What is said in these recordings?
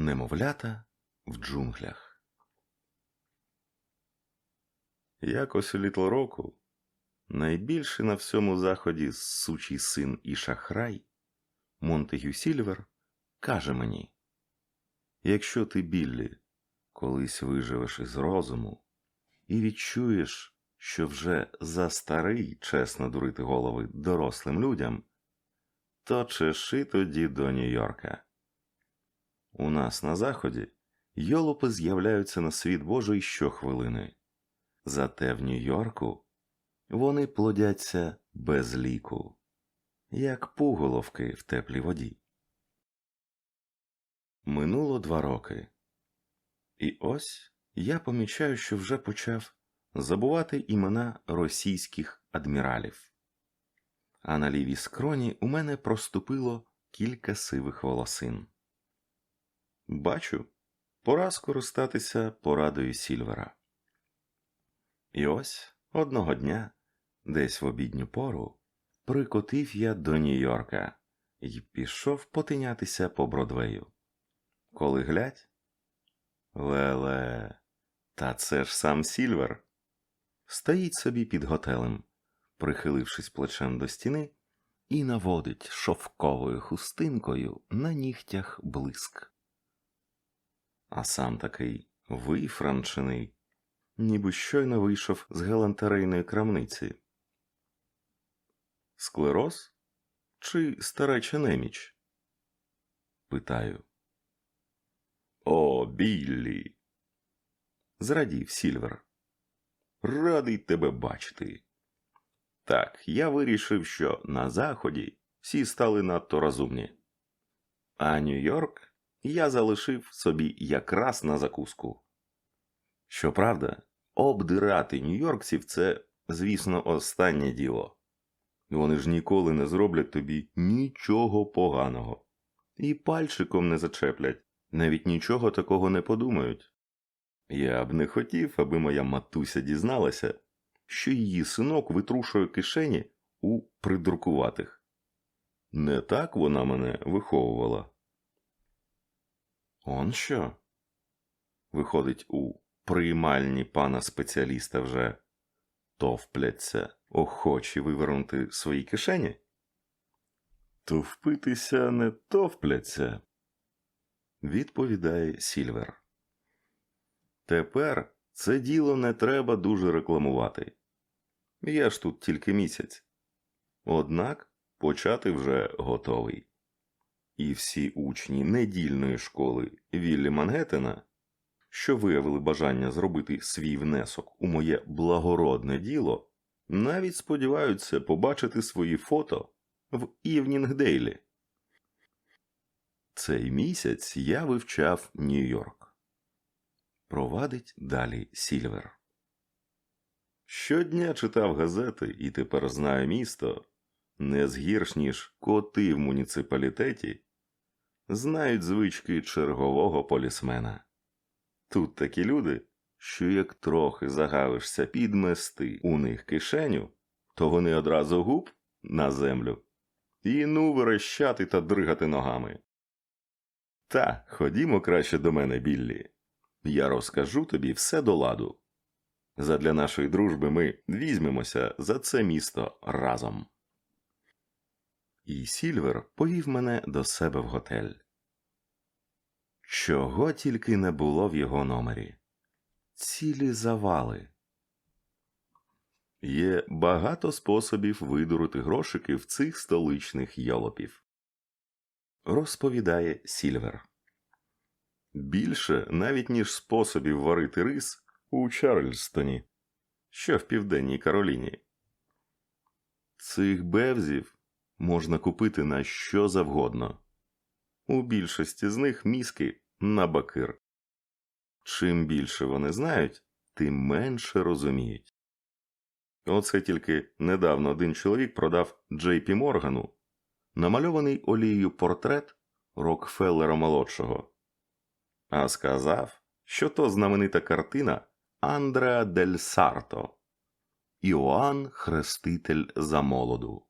Немовлята в джунглях. Якось у літо року найбільший на всьому заході сучий син і шахрай Монтегю Сільвер каже мені: Якщо ти, Біллі, колись виживеш із розуму і відчуєш, що вже за старий чесно дурити голови дорослим людям, то чеши тоді до Нью-Йорка. У нас на заході йолопи з'являються на світ Божий щохвилини. Зате в Нью-Йорку вони плодяться без ліку, як пуголовки в теплій воді. Минуло два роки. І ось я помічаю, що вже почав забувати імена російських адміралів. А на лівій скроні у мене проступило кілька сивих волосин. Бачу, пора скористатися порадою Сільвера. І ось одного дня, десь в обідню пору, прикотив я до Нью-Йорка і пішов потинятися по Бродвею. Коли глядь, Леле, та це ж сам Сільвер. Стоїть собі під готелем, прихилившись плечем до стіни, і наводить шовковою хустинкою на нігтях блиск. А сам такий вифранчений, ніби щойно вийшов з галантерейної крамниці. Склероз чи стареча неміч? Питаю. О, Біллі. Зрадів Сільвер. Радий тебе бачити. Так, я вирішив, що на заході всі стали надто розумні. А Нью-Йорк я залишив собі якраз на закуску. Щоправда, обдирати нью-йоркців це, звісно, останнє діло. Вони ж ніколи не зроблять тобі нічого поганого і пальчиком не зачеплять, навіть нічого такого не подумають. Я б не хотів, аби моя матуся дізналася, що її синок витрушує кишені у придуркуватих. Не так вона мене виховувала. Он що? Виходить, у приймальні пана спеціаліста вже товпляться, охочі вивернути свої кишені? Товпитися не товпляться, відповідає Сільвер. Тепер це діло не треба дуже рекламувати. Я ж тут тільки місяць. Однак почати вже готовий і всі учні недільної школи Віллі Мангеттена, що виявили бажання зробити свій внесок у моє благородне діло, навіть сподіваються побачити свої фото в Івнінгдейлі. Цей місяць я вивчав Нью-Йорк. Провадить далі Сільвер. Щодня читав газети і тепер знаю місто не згірш, ніж коти в муніципалітеті знають звички чергового полісмена. Тут такі люди, що як трохи загавишся підмести у них кишеню, то вони одразу губ на землю і ну верещати та дригати ногами. Та ходімо краще до мене, Біллі. Я розкажу тобі все до ладу. Задля нашої дружби ми візьмемося за це місто разом. І Сільвер повів мене до себе в готель. Чого тільки не було в його номері. Цілі завали. Є багато способів видурити грошики в цих столичних йолопів. Розповідає Сільвер. Більше навіть ніж способів варити рис у Чарльстоні, що в Південній Кароліні. Цих бевзів можна купити на що завгодно. У більшості з них мізки на бакир. Чим більше вони знають, тим менше розуміють. Оце тільки недавно один чоловік продав Джей Пі Моргану намальований олією портрет Рокфеллера молодшого, а сказав, що то знаменита картина Андреа Дель Сарто Іоанн Хреститель за молоду.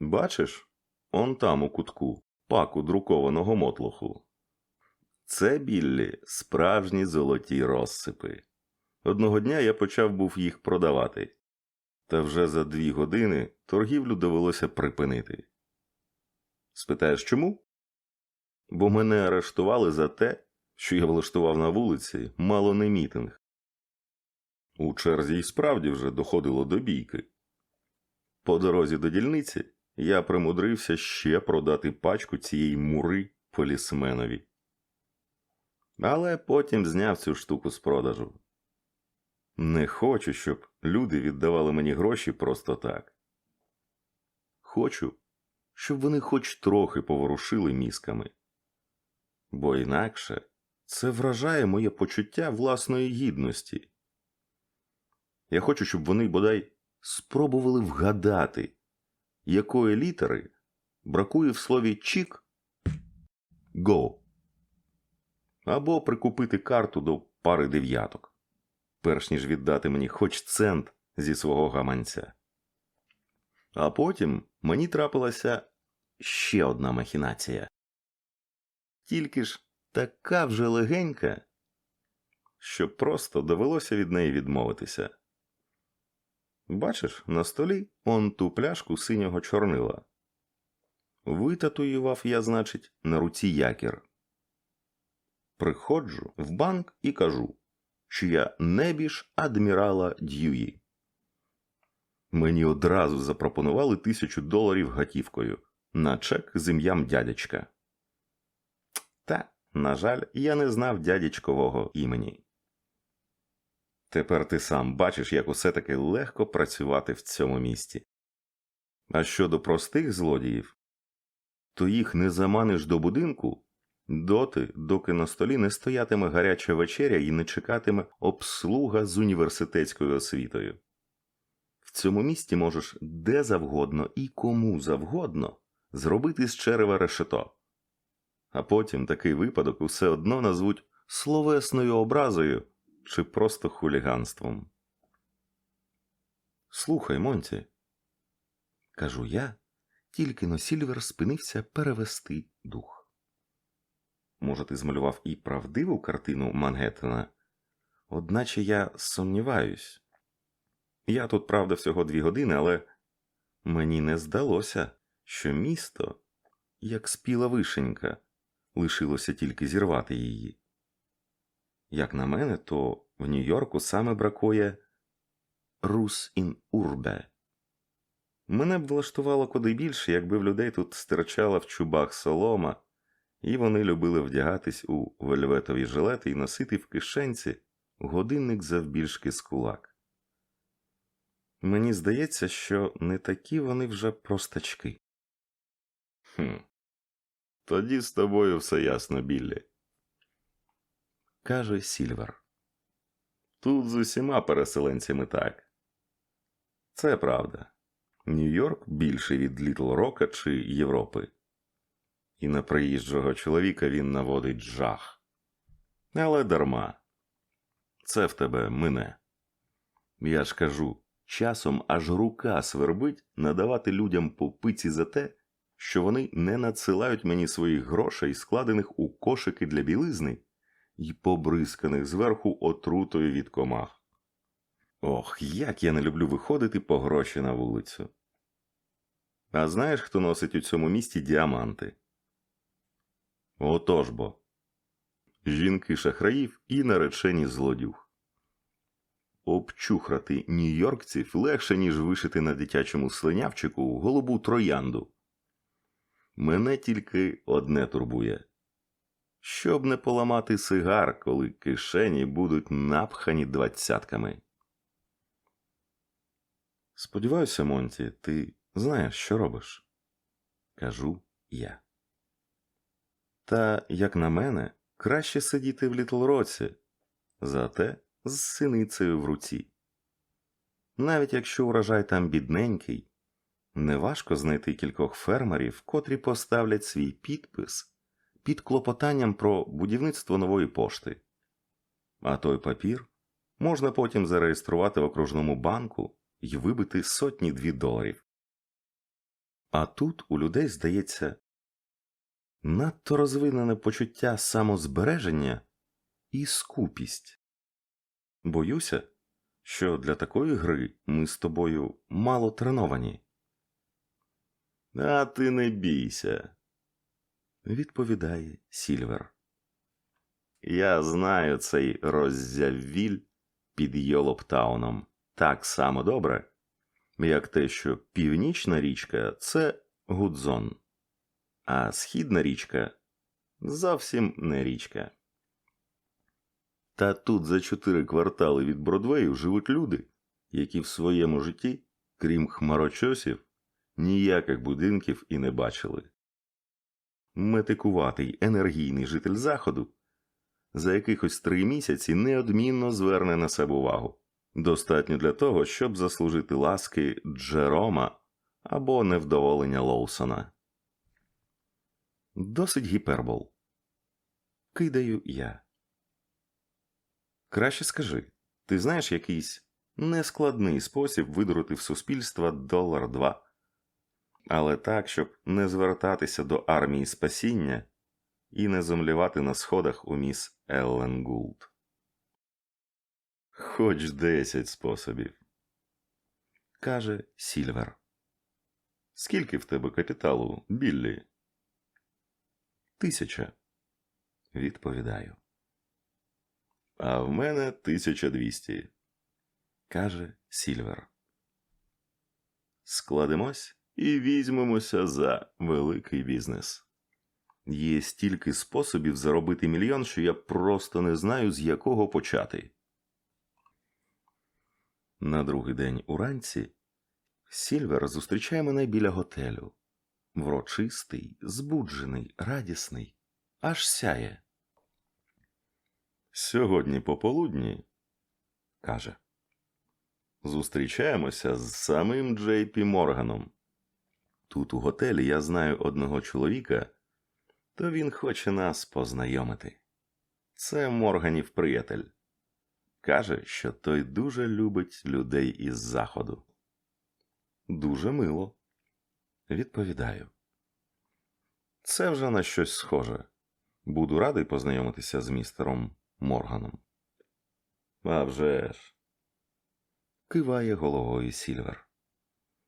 Бачиш, он там у кутку паку друкованого мотлуху. Це біллі справжні золоті розсипи. Одного дня я почав був їх продавати, та вже за дві години торгівлю довелося припинити. Спитаєш чому? Бо мене арештували за те, що я влаштував на вулиці мало не мітинг. У черзі й справді вже доходило до бійки. По дорозі до дільниці я примудрився ще продати пачку цієї мури полісменові. Але потім зняв цю штуку з продажу. Не хочу, щоб люди віддавали мені гроші просто так. Хочу, щоб вони хоч трохи поворушили мізками. Бо інакше це вражає моє почуття власної гідності. Я хочу, щоб вони бодай спробували вгадати, якої літери бракує в слові чік го або прикупити карту до пари дев'яток, перш ніж віддати мені хоч цент зі свого гаманця. А потім мені трапилася ще одна махінація. Тільки ж така вже легенька, що просто довелося від неї відмовитися. Бачиш, на столі он ту пляшку синього чорнила. Витатуював я, значить, на руці якір. Приходжу в банк і кажу, що я небіж адмірала Д'юї. Мені одразу запропонували тисячу доларів готівкою на чек з ім'ям дядечка. Та, на жаль, я не знав дядечкового імені. Тепер ти сам бачиш, як усе таки легко працювати в цьому місті. А щодо простих злодіїв, то їх не заманиш до будинку доти, доки на столі не стоятиме гаряча вечеря і не чекатиме обслуга з університетською освітою. В цьому місті можеш де завгодно і кому завгодно зробити з черева решето. А потім такий випадок усе одно назвуть словесною образою чи просто хуліганством. Слухай, Монті, кажу я, тільки но Сільвер спинився перевести дух. Може, ти змалював і правдиву картину Мангеттена? Одначе я сумніваюсь. Я тут, правда, всього дві години, але мені не здалося, що місто, як спіла вишенька, лишилося тільки зірвати її. Як на мене, то в Нью-Йорку саме бракує рус ін урбе. Мене б влаштувало куди більше, якби в людей тут стирчала в чубах солома, і вони любили вдягатись у вельветові жилети і носити в кишенці годинник завбільшки з кулак. Мені здається, що не такі вони вже простачки. Хм. Тоді з тобою все ясно, Біллі. Каже Сільвер. Тут з усіма переселенцями так. Це правда. Нью-Йорк більший від Літл Рока чи Європи. І на приїжджого чоловіка він наводить жах. Але дарма. Це в тебе мине. Я ж кажу, часом аж рука свербить надавати людям по пиці за те, що вони не надсилають мені своїх грошей, складених у кошики для білизни і побризканих зверху отрутою від комах. Ох, як я не люблю виходити по гроші на вулицю. А знаєш, хто носить у цьому місті діаманти? Отож бо. Жінки шахраїв і наречені злодюг. Обчухрати нью-йоркців легше, ніж вишити на дитячому слинявчику голубу троянду. Мене тільки одне турбує щоб не поламати сигар, коли кишені будуть напхані двадцятками. Сподіваюся, Монті, ти знаєш, що робиш, кажу я. Та, як на мене, краще сидіти в Літлроці, зате з синицею в руці. Навіть якщо урожай там бідненький, неважко знайти кількох фермерів, котрі поставлять свій підпис під клопотанням про будівництво нової пошти. А той папір можна потім зареєструвати в окружному банку і вибити сотні дві доларів. А тут у людей, здається, надто розвинене почуття самозбереження і скупість. Боюся, що для такої гри ми з тобою мало треновані. А ти не бійся, відповідає Сільвер. Я знаю цей роззявіль під Йолоптауном так само добре, як те, що північна річка це Гудзон, а східна річка зовсім не річка. Та тут за чотири квартали від Бродвею живуть люди, які в своєму житті, крім хмарочосів, ніяких будинків і не бачили. Метикуватий енергійний житель заходу за якихось три місяці неодмінно зверне на себе увагу. Достатньо для того, щоб заслужити ласки Джерома або невдоволення Лоусона. Досить гіпербол. Кидаю я. Краще скажи, ти знаєш якийсь нескладний спосіб видурити в суспільства долар два, але так, щоб не звертатися до армії спасіння і не зомлівати на сходах у міс Еллен Гулд. Хоч десять способів, каже Сільвер. Скільки в тебе капіталу, Біллі? Тисяча. Відповідаю. А в мене 1200, каже Сільвер. Складемось і візьмемося за великий бізнес. Є стільки способів заробити мільйон, що я просто не знаю, з якого почати. На другий день уранці Сільвер зустрічає мене біля готелю. Врочистий, збуджений, радісний, аж сяє. Сьогодні пополудні, каже, зустрічаємося з самим Джей Пі Морганом. Тут у готелі я знаю одного чоловіка, то він хоче нас познайомити. Це Морганів приятель. Каже, що той дуже любить людей із заходу. Дуже мило. Відповідаю. Це вже на щось схоже. Буду радий познайомитися з містером Морганом. «А вже ж!» – киває головою Сільвер.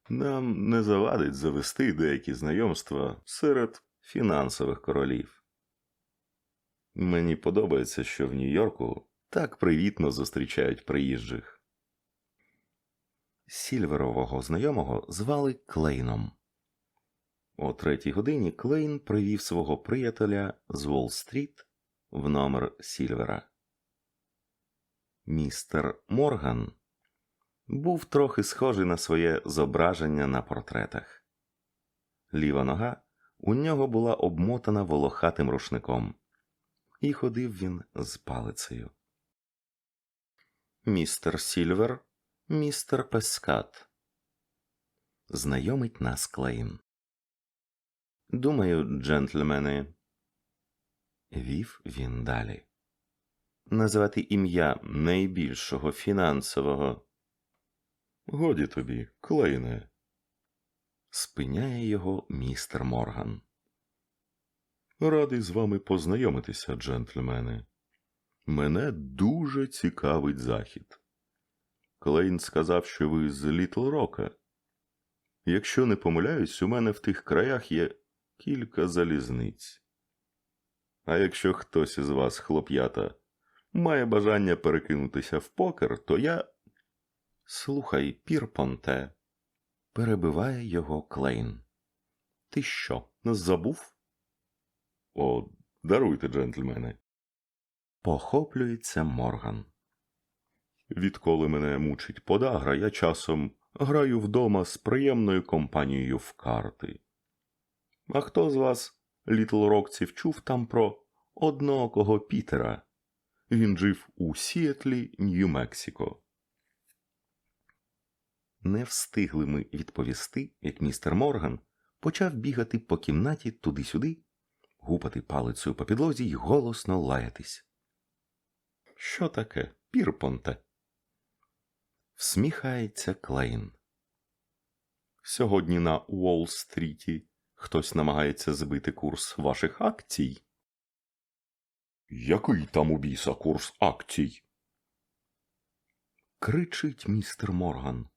Нам не завадить завести деякі знайомства серед фінансових королів. Мені подобається, що в Нью-Йорку так привітно зустрічають приїжджих. Сільверового знайомого звали Клейном. О третій годині Клейн привів свого приятеля з Уолл-стріт в номер Сільвера. Містер Морган був трохи схожий на своє зображення на портретах. Ліва нога у нього була обмотана волохатим рушником, і ходив він з палицею. Містер Сільвер, містер Пескат. Знайомить нас Клейн. Думаю, джентльмени, вів він далі. Назвати ім'я найбільшого фінансового. Годі тобі, Клейне. Спиняє його містер Морган. Радий з вами познайомитися, джентльмени. Мене дуже цікавить захід. Клейн сказав, що ви з Літл Рока. Якщо не помиляюсь, у мене в тих краях є кілька залізниць. А якщо хтось із вас, хлоп'ята, має бажання перекинутися в покер, то я. Слухай, Пірпонте, перебиває його Клейн. Ти що, забув? О, даруйте, джентльмени. Похоплюється Морган. Відколи мене мучить подагра, я часом граю вдома з приємною компанією в карти. А хто з вас, літлрокців, чув там про одноокого Пітера? Він жив у Сіетлі, Нью-Мексико. Не встигли ми відповісти, як містер Морган почав бігати по кімнаті туди-сюди, гупати палицею по підлозі й голосно лаятись. Що таке, Пірпонте? Всміхається Клейн. Сьогодні на Уолл-стріті Хтось намагається збити курс ваших акцій. Який там у біса курс акцій? кричить містер Морган.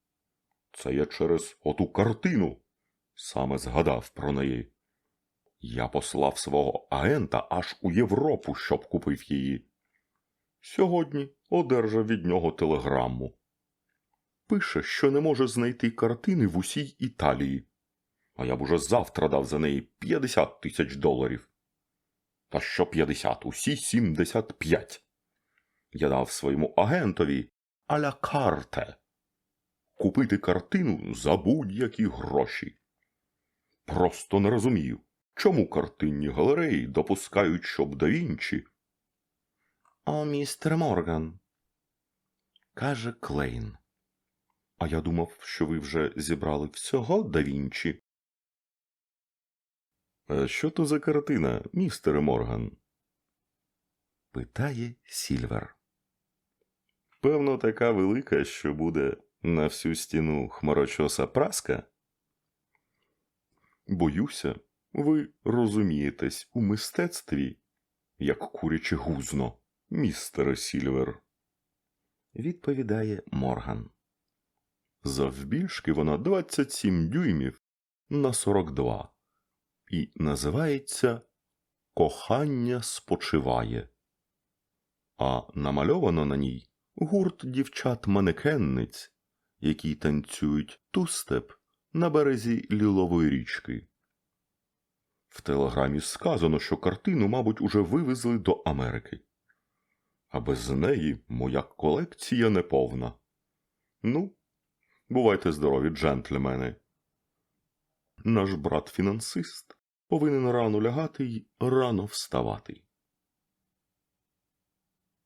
Це я через оту картину. Саме згадав про неї. Я послав свого агента аж у Європу, щоб купив її. Сьогодні одержав від нього телеграму. Пише, що не може знайти картини в усій Італії. А я б уже завтра дав за неї 50 тисяч доларів. Та що 50? Усі 75. Я дав своєму агентові аля карте купити картину за будь-які гроші. Просто не розумію, чому картинні галереї допускають, щоб да Вінчі. О, містер Морган, каже Клейн. А я думав, що ви вже зібрали всього да Вінчі. «А Що то за картина, містере Морган? питає Сільвер. Певно, така велика, що буде на всю стіну хмарочоса праска. Боюся, ви розумієтесь у мистецтві, як куряче гузно, містере Сільвер. Відповідає Морган. Завбільшки вона 27 дюймів на 42 і називається Кохання спочиває. А намальовано на ній гурт дівчат-манекенниць, які танцюють тустеп на березі лілової річки. В телеграмі сказано, що картину, мабуть, уже вивезли до Америки. А без неї моя колекція неповна. Ну, бувайте здорові, джентльмени. Наш брат фінансист повинен рано лягати й рано вставати.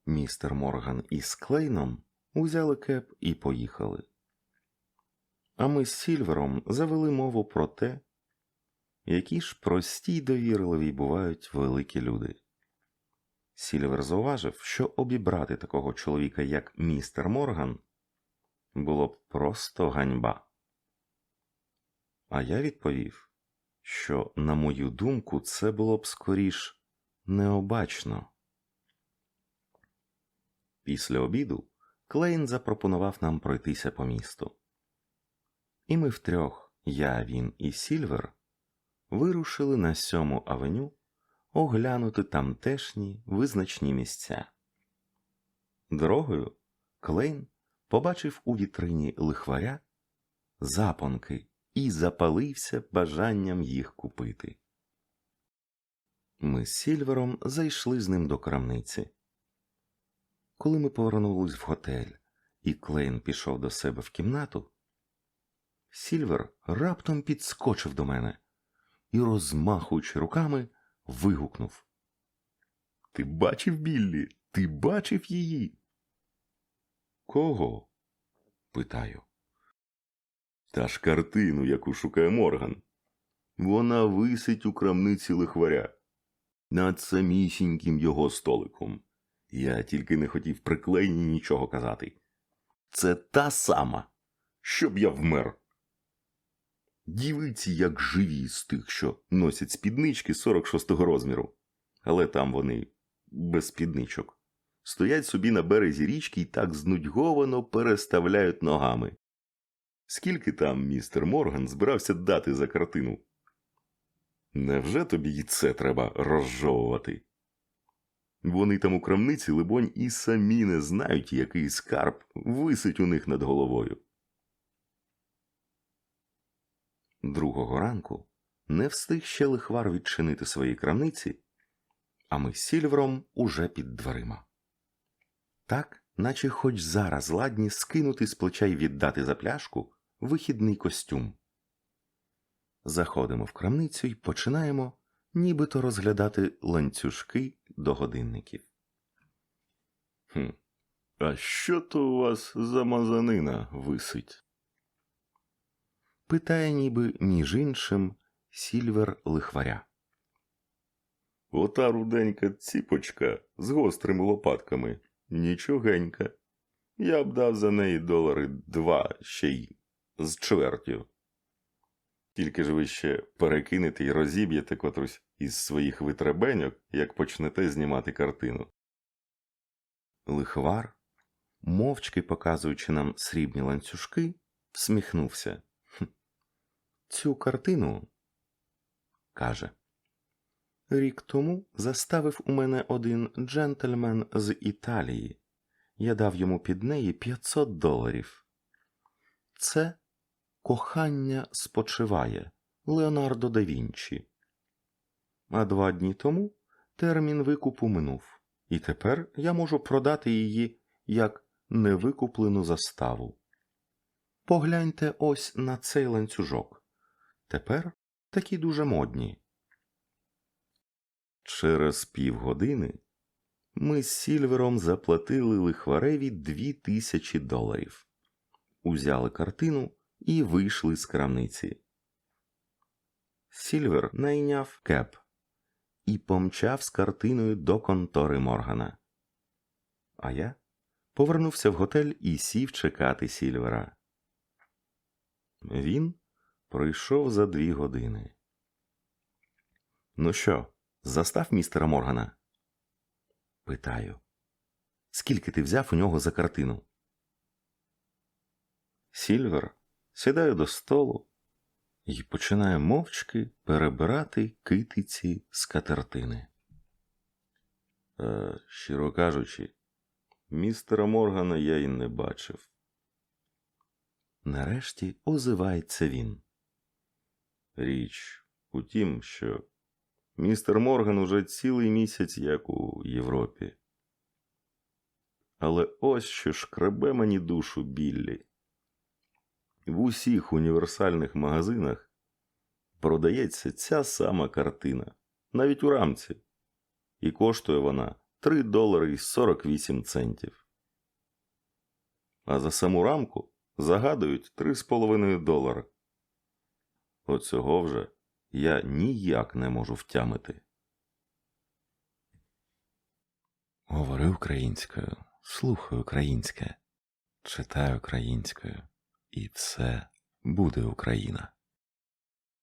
Містер Морган із Клейном узяли кеп і поїхали. А ми з Сільвером завели мову про те, які ж прості й довірливі бувають великі люди. Сільвер зауважив, що обібрати такого чоловіка, як містер Морган, було б просто ганьба. А я відповів, що, на мою думку, це було б скоріш необачно. Після обіду Клейн запропонував нам пройтися по місту. І ми втрьох, я, він і Сільвер, вирушили на сьому авеню оглянути тамтешні визначні місця. Дорогою Клейн побачив у вітрині лихваря запонки і запалився бажанням їх купити. Ми з Сільвером зайшли з ним до крамниці. Коли ми повернулись в готель, і Клейн пішов до себе в кімнату, Сільвер раптом підскочив до мене і, розмахуючи руками, вигукнув Ти бачив Біллі? Ти бачив її? Кого? питаю. Та ж картину, яку шукає Морган. Вона висить у крамниці лихваря над самісіньким його столиком. Я тільки не хотів приклейні нічого казати. Це та сама, щоб я вмер. Дівиці, як живі з тих, що носять спіднички 46-го розміру, але там вони без спідничок. Стоять собі на березі річки і так знудьговано переставляють ногами. Скільки там містер Морган збирався дати за картину? Невже тобі і це треба розжовувати? Вони там у крамниці, либонь, і самі не знають, який скарб висить у них над головою. Другого ранку не встиг ще лихвар відчинити свої крамниці, а ми з Сільвером уже під дверима. Так, наче хоч зараз ладні скинути з плеча й віддати за пляшку вихідний костюм. Заходимо в крамницю і починаємо нібито розглядати ланцюжки до годинників. Хм, а що то у вас за мазанина висить? Питає ніби між іншим Сільвер лихваря. Ота руденька ціпочка з гострими лопатками. Нічогенька. Я б дав за неї долари два ще й з чвертю. Тільки ж ви ще перекинете і розіб'єте котрусь із своїх витребеньок, як почнете знімати картину. Лихвар, мовчки показуючи нам срібні ланцюжки, всміхнувся. «Хм, Цю картину, каже, рік тому заставив у мене один джентльмен з Італії. Я дав йому під неї 500 доларів. Це Кохання спочиває Леонардо да Вінчі. А два дні тому термін викупу минув, і тепер я можу продати її як невикуплену заставу. Погляньте ось на цей ланцюжок. Тепер такі дуже модні. Через півгодини ми з Сільвером заплатили лихвареві дві тисячі доларів, узяли картину і вийшли з крамниці. Сільвер найняв кеп і помчав з картиною до контори Моргана. А я повернувся в готель і сів чекати Сільвера. Він прийшов за дві години. Ну що, застав містера Моргана? Питаю. Скільки ти взяв у нього за картину? Сільвер сідає до столу і починає мовчки перебирати китиці з катертини. Е, щиро кажучи, містера Моргана я й не бачив. Нарешті озивається він. Річ у тім, що містер Морган уже цілий місяць як у Європі. Але ось що шкребе мені душу Біллі. В усіх універсальних магазинах продається ця сама картина, навіть у рамці, і коштує вона 3 долари і 48 центів. А за саму рамку загадують 3,5 долара. Оцього вже я ніяк не можу втямити. Говори українською, слухай українське, читай українською і все буде Україна.